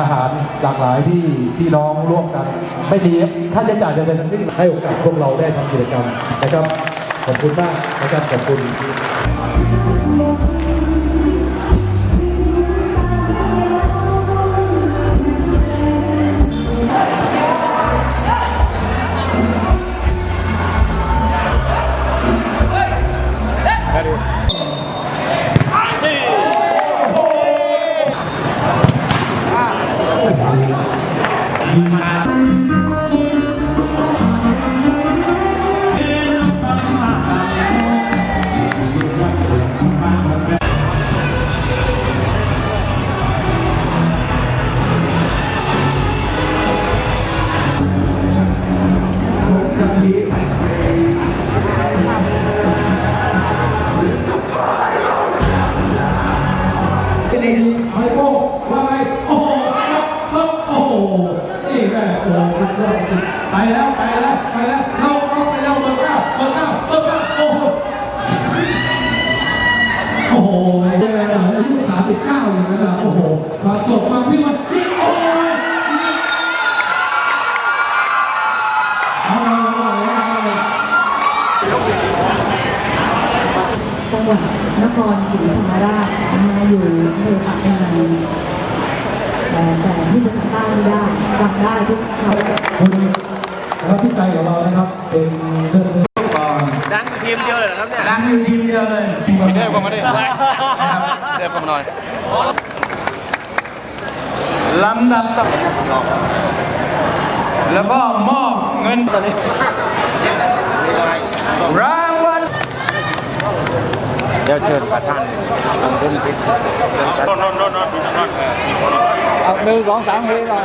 อาหารหลากหลายที่พี่น้องร่วมกัน ไม่มีค่าใช้จ่ายใดๆทั้งสิ้นให้โอกาสพวกเราได้ทำกิจกรรมนะครับ ขอบคุณมากนะครับขอบคุณ นี่ ไปแล้วไปแล้วไปแล้วเราเอาไปแล้วเบอร์เก้าเบอร์เก้าเบอร์เก้าโอ้โหโอ้โหแย่อายุสามสิบเก้าอย่างนั้นนะโอ้โหมาสดมาพี่วันยิงโอ้ยยิงเอาเลยเอาเลยเอาเลยจังหวัดนครศรีธรรมราชมาอยู่อำเภอปากพนังแต่แต่ที่ภาษาใต้ไม่ได้ฟังได้ทุกคำ ใจของเรานะครับ เป็นเรื่องเรื่องก่อนดังทีมเดียวเลยเหรอครับเนี่ยดังอยู่ทีมเดียวเลยเดินเข้ามาดิเดินเข้ามาหน่อยลำดับต่อแล้วก็มอบเงินรางวัลเดี๋ยวเชิญประธานลงทุนสิเอาหนึ่งสองสามเฮ้ยหน่อย